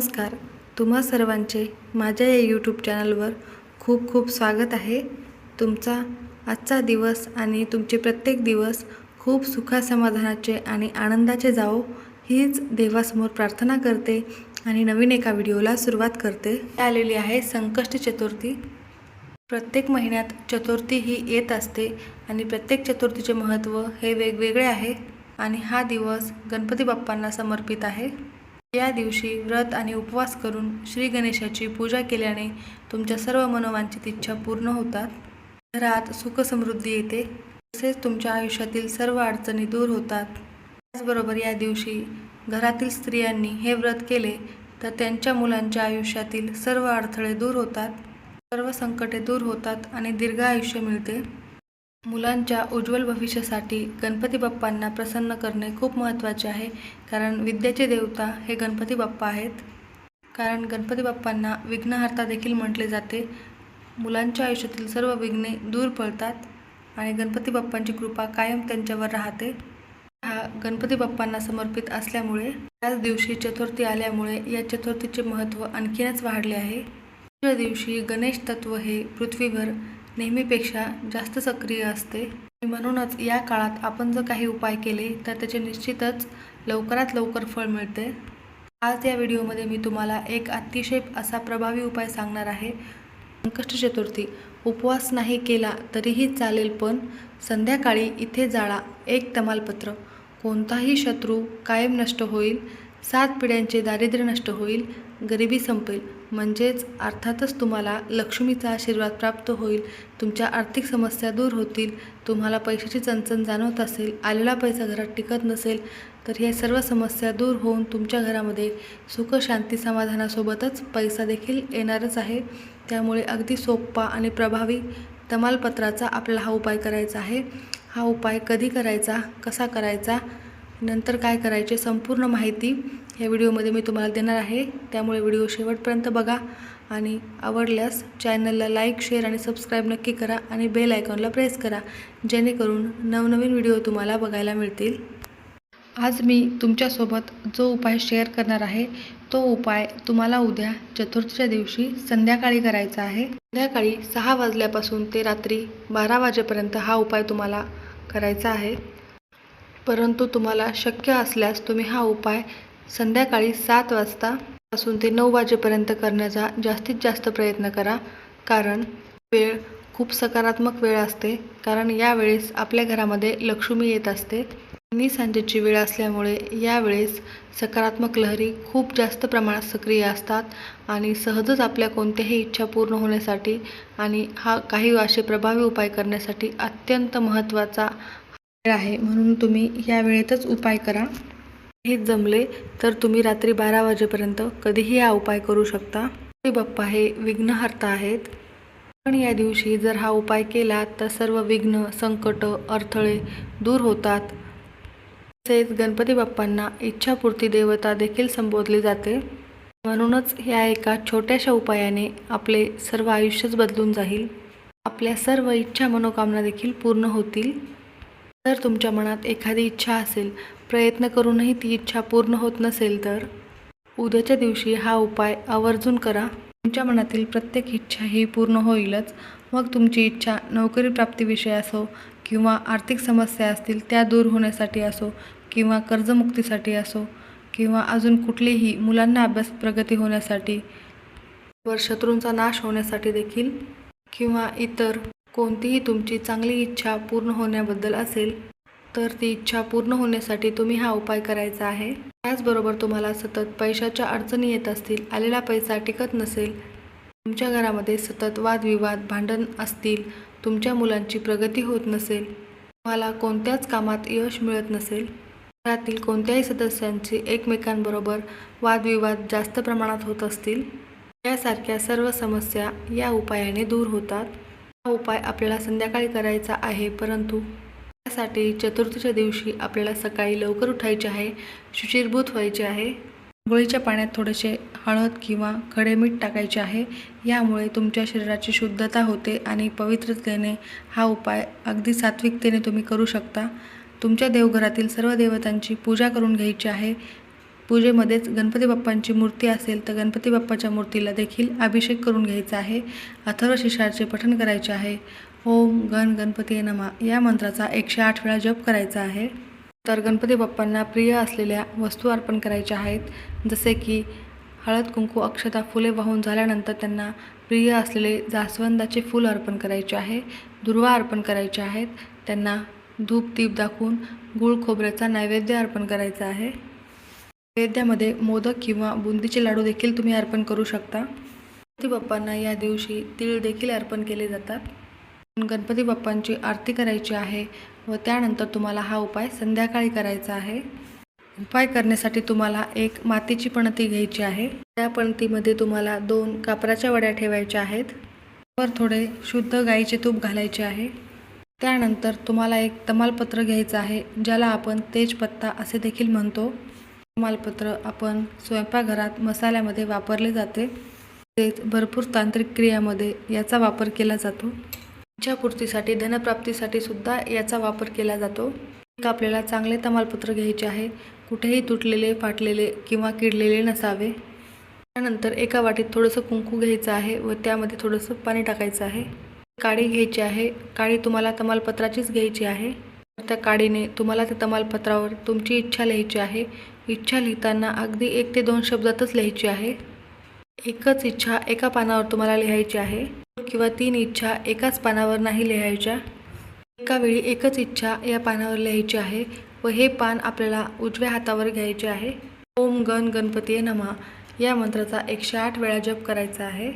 नमस्कार. तुम्हा सर्वांचे माझ्या या यूट्यूब चॅनलवर खूप खूप स्वागत आहे. तुमचा आजचा दिवस आणि तुमचे प्रत्येक दिवस खूप सुखासमाधानाचे आणि आनंदाचे जावो हीच देवासमोर प्रार्थना करते आणि नवीन एका व्हिडिओला सुरुवात करते. आलेली आहे संकष्ट चतुर्थी. प्रत्येक महिन्यात चतुर्थी ही येत असते आणि प्रत्येक चतुर्थीचे महत्त्व हे वेगवेगळे आहे आणि हा दिवस गणपती बाप्पांना समर्पित आहे. या दिवशी व्रत आणि उपवास करून श्री गणेशाची पूजा केल्याने तुमच्या सर्व मनोवांचित इच्छा पूर्ण होतात. घरात सुखसमृद्धी येते. तसेच तुमच्या आयुष्यातील सर्व अडचणी दूर होतात. त्याचबरोबर या दिवशी घरातील स्त्रियांनी हे व्रत केले तर त्यांच्या मुलांच्या आयुष्यातील सर्व अडथळे दूर होतात. सर्व संकटे दूर होतात आणि दीर्घ आयुष्य मिळते. मुलांच्या उज्ज्वल भविष्यासाठी गणपती बाप्पांना प्रसन्न करणे खूप महत्त्वाचे आहे कारण विद्येचे देवता हे गणपती बाप्पा आहेत. कारण गणपती बाप्पांना विघ्नहर्ता देखील म्हटले जाते. मुलांच्या आयुष्यातील सर्व विघ्ने दूर पळतात आणि गणपती बाप्पांची कृपा कायम त्यांच्यावर राहते. हा गणपती बाप्पांना समर्पित असल्यामुळे त्याच दिवशी चतुर्थी आल्यामुळे या चतुर्थीचे महत्त्व आणखीनच वाढले आहे. दुसऱ्या दिवशी गणेश तत्व हे पृथ्वीवर नेहमीपेक्षा जास्त सक्रिय असते. म्हणूनच या काळात आपण जर काही उपाय केले तर त्याचे निश्चितच लवकरात लवकर फळ मिळते. आज या व्हिडिओमध्ये मी तुम्हाला एक अतिशय असा प्रभावी उपाय सांगणार आहे. संकष्ट चतुर्थी. उपवास नाही केला तरीही चालेल पण संध्याकाळी इथे जाळा एक तमालपत्र. कोणताही शत्रू कायम नष्ट होईल सात पिढ्यांचे दारिद्र्य नष्ट होईल गरिबी संपेल. म्हणजेच अर्थातच तुम्हाला लक्ष्मीचा आशीर्वाद प्राप्त होईल. तुमच्या आर्थिक समस्या दूर होतील. तुम्हाला पैशाची चणचण जाणवत असेल. आलेला पैसा घरात टिकत नसेल तर ह्या सर्व समस्या दूर होऊन तुमच्या घरामध्ये सुख शांती समाधानासोबतच पैसा देखील येणारच आहे. त्यामुळे अगदी सोपा आणि प्रभावी तमालपत्राचा आपला हा उपाय करायचा आहे. हा उपाय कधी करायचा कसा करायचा नंतर काय करायचे संपूर्ण माहिती या व्हिडिओमध्ये मी तुम्हाला देणार आहे. त्यामुळे व्हिडिओ शेवटपर्यंत बघा आणि आवडल्यास चॅनलला लाईक शेअर आणि सबस्क्राईब नक्की करा आणि बेल आयकॉनला प्रेस करा जेणेकरून नवनवीन व्हिडिओ तुम्हाला बघायला मिळतील. आज मी तुमच्यासोबत जो उपाय शेअर करणार आहे तो उपाय तुम्हाला उद्या चतुर्थीच्या दिवशी संध्याकाळी करायचा आहे. संध्याकाळी सहा वाजल्यापासून ते रात्री बारा वाजेपर्यंत हा उपाय तुम्हाला करायचा आहे. परंतु तुम्हाला शक्य असल्यास तुम्ही हा उपाय संध्याकाळी सात वाजता पासून ते नऊ वाजेपर्यंत करण्याचा जास्तीत जास्त प्रयत्न करा. कारण वेळ खूप सकारात्मक वेळ असते. कारण यावेळेस आपल्या घरामध्ये लक्ष्मी येत असते. आणि सांजेची वेळ असल्यामुळे यावेळेस सकारात्मक लहरी खूप जास्त प्रमाणात सक्रिय असतात. आणि सहजच आपल्या कोणत्याही इच्छा पूर्ण होण्यासाठी आणि हा काही असे प्रभावी उपाय करण्यासाठी अत्यंत महत्त्वाचा आहे. म्हणून तुम्ही या वेळेतच उपाय करा. हे जमले तर तुम्ही रात्री बारा वाजेपर्यंत कधीही हा उपाय करू शकता. बाप्पा हे विघ्नहर्ता आहेत. पण या दिवशी जर हा उपाय केला तर सर्व विघ्न संकट अडथळे दूर होतात. तसेच गणपती बाप्पांना इच्छापूर्ती देवता देखील संबोधली जाते. म्हणूनच या एका छोट्याशा उपायाने आपले सर्व आयुष्यच बदलून जाईल. आपल्या सर्व इच्छा मनोकामना देखील पूर्ण होतील. जर तुमच्या मनात एखादी इच्छा असेल प्रयत्न करूनही ती इच्छा पूर्ण होत नसेल तर? उद्याच्या दिवशी हा उपाय आवर्जून करा. तुमच्या मनातील प्रत्येक इच्छा ही पूर्ण होईलच. मग तुमची इच्छा नोकरी प्राप्तीविषयी असो किंवा आर्थिक समस्या असतील त्या दूर होण्यासाठी असो किंवा कर्जमुक्तीसाठी असो किंवा अजून कुठलीही मुलांना अभ्यास प्रगती होण्यासाठी वर शत्रूंचा नाश होण्यासाठी देखील किंवा इतर कोणतीही तुमची चांगली इच्छा पूर्ण होण्याबद्दल असेल तर ती इच्छा पूर्ण होण्यासाठी तुम्ही हा उपाय करायचा आहे. त्याचबरोबर तुम्हाला सतत पैशाच्या अडचणी येत असतील आलेला पैसा टिकत नसेल तुमच्या घरामध्ये सतत वादविवाद भांडण असतील तुमच्या मुलांची प्रगती होत नसेल तुम्हाला कोणत्याच कामात यश मिळत नसेल घरातील कोणत्याही सदस्यांची एकमेकांबरोबर वादविवाद जास्त प्रमाणात होत असतील यासारख्या सर्व समस्या या उपायाने दूर होतात. हा उपाय आपल्याला संध्याकाळी करायचा आहे परंतु त्यासाठी चतुर्थीच्या दिवशी आपल्याला सकाळी लवकर उठायचे आहे शुचिरभूत व्हायचे आहे. आंघोळीच्या पाण्यात थोडेसे हळद किंवा खडे मीठ टाकायचे आहे. यामुळे तुमच्या शरीराची शुद्धता होते आणि पवित्रतेने हा उपाय अगदी सात्विकतेने तुम्ही करू शकता. तुमच्या देवघरातील सर्व देवतांची पूजा करून घ्यायची आहे. पूजेमध्येच गणपती बाप्पांची मूर्ती असेल तर गणपती बाप्पाच्या मूर्तीला देखील अभिषेक करून घ्यायचा आहे. अथर्व शिशाचे पठण करायचे आहे. ओम गण गणपती नमा. या मंत्राचा एकशे आठ वेळा जप करायचा आहे. तर गणपती बाप्पांना प्रिय असलेल्या वस्तू अर्पण करायच्या आहेत. जसे की हळद कुंकू अक्षता फुले वाहून झाल्यानंतर त्यांना प्रिय असलेले जास्वंदाचे फूल अर्पण करायचे आहे. दुर्वा अर्पण करायचे आहेत. त्यांना धूप दीप दाखवून गुळ खोबऱ्याचा नैवेद्य अर्पण करायचा आहे. नैवेद्यामध्ये मोदक किंवा बुंदीचे लाडू देखील तुम्ही अर्पण करू शकता. गणपती बाप्पांना या दिवशी तीळ देखील अर्पण केले जातात. गणपती बाप्पांची आरती करायची आहे व त्यानंतर तुम्हाला हा उपाय संध्याकाळी करायचा आहे. उपाय करण्यासाठी तुम्हाला एक मातीची पणती घ्यायची आहे. त्या पणतीमध्ये तुम्हाला दोन कापराच्या वड्या ठेवायच्या आहेत. वर थोडे शुद्ध गाईचे तूप घालायचे आहे. त्यानंतर तुम्हाला एक तमालपत्र घ्यायचं आहे ज्याला आपण तेजपत्ता असे देखील म्हणतो. तमालपत्र आपण स्वयंपाकघरात मसाल्यामध्ये वापरले जाते. तसेच भरपूर तांत्रिक क्रियामध्ये याचा वापर केला जातो. इच्छापूर्तीसाठी धनप्राप्तीसाठी सुद्धा याचा वापर केला जातो. एक आपल्याला चांगले तमालपत्र घ्यायचे आहे. कुठेही तुटलेले फाटलेले किंवा किडलेले नसावे. त्यानंतर एका वाटीत थोडंसं कुंकू घ्यायचं आहे व त्यामध्ये थोडंसं पाणी टाकायचं आहे. काळी घ्यायची आहे. काळी तुम्हाला तमालपत्राचीच घ्यायची आहे. त्या काडीने तुम्हाला त्या तमालपत्रावर तुमची इच्छा लिहायची आहे. इच्छा लिहिताना अगदी एक ते दोन शब्दातच लिहायची आहे. एकच इच्छा एका पानावर तुम्हाला लिहायची आहे. किंवा तीन इच्छा एकाच पानावर नाही लिहायच्या. एका वेळी एकच इच्छा या पानावर लिहायची आहे व हे पान आपल्याला उजव्या हातावर घ्यायचे आहे. ओम गण गणपती नमा. या मंत्राचा एकशे आठ वेळा जप करायचा आहे.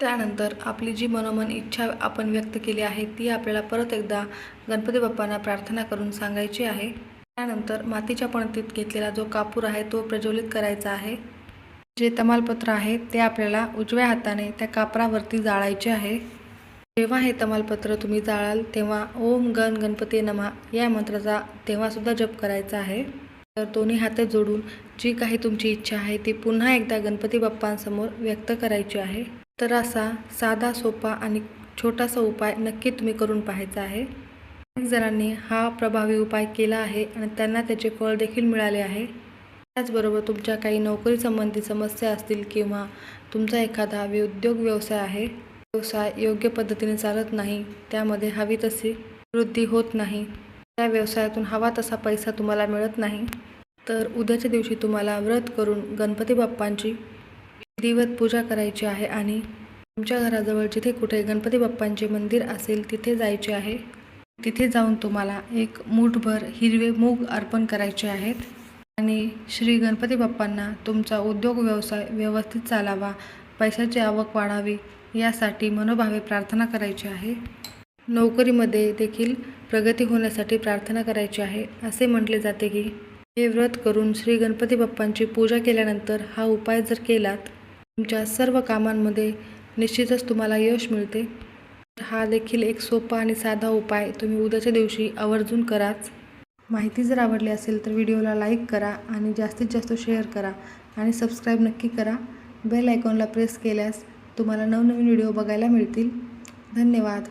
त्यानंतर आपली जी मनोमन इच्छा आपण व्यक्त केली आहे ती आपल्याला परत एकदा गणपती बाप्पांना प्रार्थना करून सांगायची आहे. त्यानंतर मातीच्या पणतीत घेतलेला जो कापूर आहे तो प्रज्वलित करायचा आहे. जे तमालपत्र आहे ते आपल्याला उजव्या हाताने त्या कापरावरती जाळायचे आहे. जेव्हा हे तमालपत्र तुम्ही जाळाल तेव्हा ओम गण गणपती नमा या मंत्राचा तेव्हासुद्धा जप करायचा आहे. तर दोन्ही हाते जोडून जी काही तुमची इच्छा आहे ती पुन्हा एकदा गणपती बाप्पांसमोर व्यक्त करायची आहे. तर असा साधा सोपा आणि छोटासा उपाय नक्की तुम्ही करून पाहायचा आहे. अनेक जणांनी हा प्रभावी उपाय केला आहे आणि त्यांना त्याचे फळ देखील मिळाले आहे. त्याचबरोबर तुमच्या काही नोकरी संबंधी समस्या असतील किंवा तुमचा एखादा उद्योग व्यवसाय आहे व्यवसाय योग्य पद्धतीने चालत नाही त्यामध्ये हवी तशी वृद्धी होत नाही त्या व्यवसायातून हवा तसा पैसा तुम्हाला मिळत नाही तर उद्याच्या दिवशी तुम्हाला व्रत करून गणपती बाप्पांची विधिवत पूजा करायची आहे आणि तुमच्या घराजवळ जिथे कुठे गणपती बाप्पांचे मंदिर असेल तिथे जायचे आहे. तिथे जाऊन तुम्हाला एक मूठभर हिरवे मूग अर्पण करायचे आहेत. आणि श्री गणपती बाप्पांना तुमचा उद्योग व्यवसाय व्यवस्थित चालावा पैशाची आवक वाढावी यासाठी मनोभावे प्रार्थना करायची आहे. नोकरीमध्ये देखील प्रगती होण्यासाठी प्रार्थना करायची आहे असे म्हटले जाते की हे व्रत करून श्री गणपती बाप्पांची पूजा केल्यानंतर हा उपाय जर केलात तुमच्या सर्व कामांमध्ये निश्चितच तुम्हाला यश मिळते. हा देखील एक सोपा आणि साधा उपाय तुम्ही उद्याच्या दिवशी आवर्जून कराच. माहिती जर आवडली असेल तर व्हिडिओला लाईक करा आणि जास्तीत जास्त शेअर करा आणि सबस्क्राईब नक्की करा. बेल आयकॉनला प्रेस केल्यास तुम्हाला नवनवीन व्हिडिओ बघायला मिळतील. धन्यवाद.